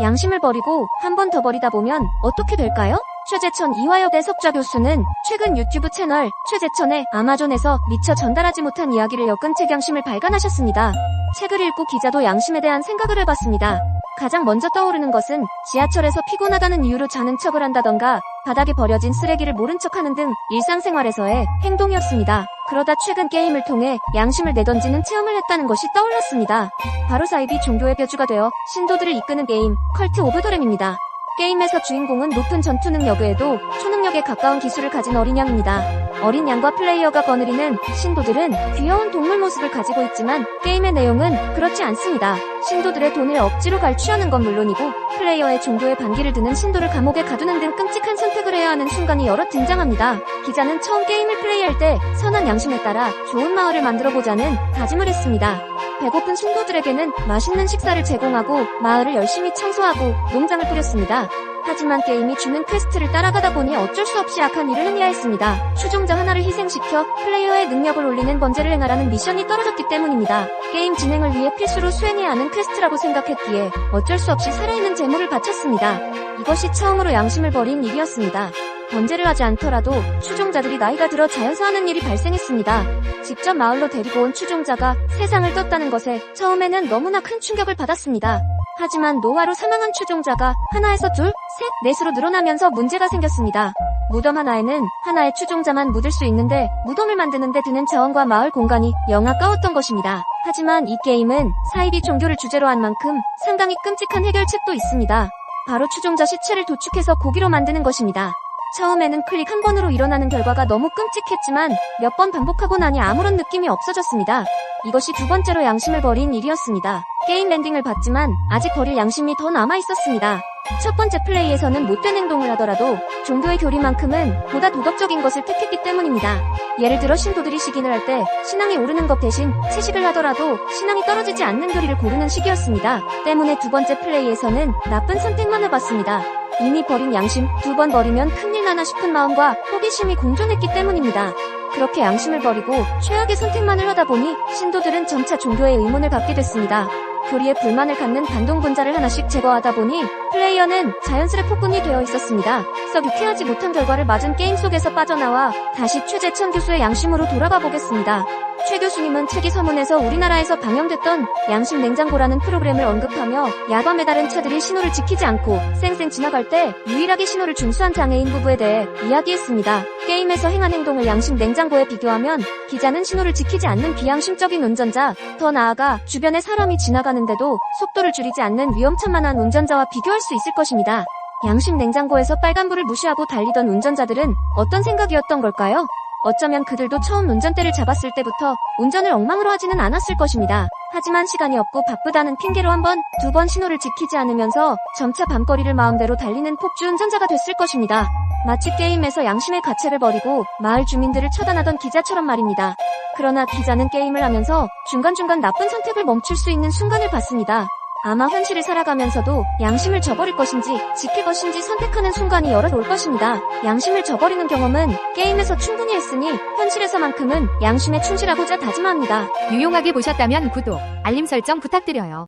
양심을 버리고 한 번 더 버리다 보면 어떻게 될까요? 최재천 이화여대 석좌 교수는 최근 유튜브 채널 최재천의 아마존에서 미처 전달하지 못한 이야기를 엮은 책 양심을 발간하셨습니다. 책을 읽고 기자도 양심에 대한 생각을 해봤습니다. 가장 먼저 떠오르는 것은 지하철에서 피곤하다는 이유로 자는 척을 한다던가 바닥에 버려진 쓰레기를 모른 척하는 등 일상생활에서의 행동이었습니다. 그러다 최근 게임을 통해 양심을 내던지는 체험을 했다는 것이 떠올랐습니다. 바로 사이비 종교의 뼈주가 되어 신도들을 이끄는 게임 컬트 오브 도렘입니다. 게임에서 주인공은 높은 전투 능력 외에도 초능 력에 가까운 기술을 가진 어린 양입니다. 어린 양과 플레이어가 거느리는 신도들은 귀여운 동물 모습을 가지고 있지만 게임의 내용은 그렇지 않습니다. 신도들의 돈을 억지로 갈취하는 건 물론이고 플레이어의 종교에 반기를 드는 신도를 감옥에 가두는 등 끔찍한 선택을 해야 하는 순간이 여러 등장합니다. 기자는 처음 게임을 플레이할 때 선한 양심에 따라 좋은 마을을 만들어 보자는 다짐을 했습니다. 배고픈 신도들에게는 맛있는 식사를 제공하고 마을을 열심히 청소하고 농장을 꾸렸습니다. 하지만 게임이 주는 퀘스트를 따라가다 보니 어쩔 수 없이 악한 일을 행해야 했습니다. 추종자 하나를 희생시켜 플레이어의 능력을 올리는 번제를 행하라는 미션이 떨어졌기 때문입니다. 게임 진행을 위해 필수로 수행해야 하는 퀘스트라고 생각했기에 어쩔 수 없이 살아있는 재물을 바쳤습니다. 이것이 처음으로 양심을 버린 일이었습니다. 번제를 하지 않더라도 추종자들이 나이가 들어 자연사 하는 일이 발생했습니다. 직접 마을로 데리고 온 추종자가 세상을 떴다는 것에 처음에는 너무나 큰 충격을 받았습니다. 하지만 노화로 사망한 추종자가 하나에서 둘, 셋, 넷으로 늘어나면서 문제가 생겼습니다. 무덤 하나에는 하나의 추종자만 묻을 수 있는데 무덤을 만드는데 드는 자원과 마을 공간이 영 아까웠던 것입니다. 하지만 이 게임은 사이비 종교를 주제로 한 만큼 상당히 끔찍한 해결책도 있습니다. 바로 추종자 시체를 도축해서 고기로 만드는 것입니다. 처음에는 클릭 한 번으로 일어나는 결과가 너무 끔찍했지만 몇 번 반복하고 나니 아무런 느낌이 없어졌습니다. 이것이 두 번째로 양심을 버린 일이었습니다. 게임 랜딩을 봤지만 아직 버릴 양심이 더 남아 있었습니다. 첫 번째 플레이에서는 못된 행동을 하더라도 종교의 교리만큼은 보다 도덕적인 것을 택했기 때문입니다. 예를 들어 신도들이 식인을 할때 신앙이 오르는 것 대신 채식을 하더라도 신앙이 떨어지지 않는 교리를 고르는 식이었습니다. 때문에 두 번째 플레이에서는 나쁜 선택만 해봤습니다. 이미 버린 양심 두 번 버리면 큰일 나나 싶은 마음과 호기심이 공존했기 때문입니다. 그렇게 양심을 버리고 최악의 선택만을 하다 보니 신도들은 점차 종교의 의문을 갖게 됐습니다. 교리에 불만을 갖는 반동 분자를 하나씩 제거하다 보니 플레이어는 자연스레 폭군이 되어 있었습니다. 썩 유쾌하지 못한 결과를 맞은 게임 속에서 빠져나와 다시 최재천 교수의 양심으로 돌아가 보겠습니다. 최 교수님은 책이 서문에서 우리나라에서 방영됐던 양심 냉장고라는 프로그램을 언급하며 야밤에 다른 차들이 신호를 지키지 않고 쌩쌩 지나갈 때 유일하게 신호를 준수한 장애인 부부에 대해 이야기했습니다. 게임에서 행한 행동을 양심 냉장고에 비교하면 기자는 신호를 지키지 않는 비양심적인 운전자, 더 나아가 주변에 사람이 지나가는데도 속도를 줄이지 않는 위험천만한 운전자와 비교할 수 있을 것입니다. 양심 냉장고에서 빨간불을 무시하고 달리던 운전자들은 어떤 생각이었던 걸까요? 어쩌면 그들도 처음 운전대를 잡았을 때부터 운전을 엉망으로 하지는 않았을 것입니다. 하지만 시간이 없고 바쁘다는 핑계로 한 번, 두 번 신호를 지키지 않으면서 점차 밤거리를 마음대로 달리는 폭주 운전자가 됐을 것입니다. 마치 게임에서 양심의 가책을 버리고 마을 주민들을 처단하던 기자처럼 말입니다. 그러나 기자는 게임을 하면서 중간중간 나쁜 선택을 멈출 수 있는 순간을 봤습니다. 아마 현실을 살아가면서도 양심을 저버릴 것인지 지킬 것인지 선택하는 순간이 여러 올 것입니다. 양심을 저버리는 경험은 게임에서 충분히 했으니 현실에서만큼은 양심에 충실하고자 다짐합니다. 유용하게 보셨다면 구독, 알림 설정 부탁드려요.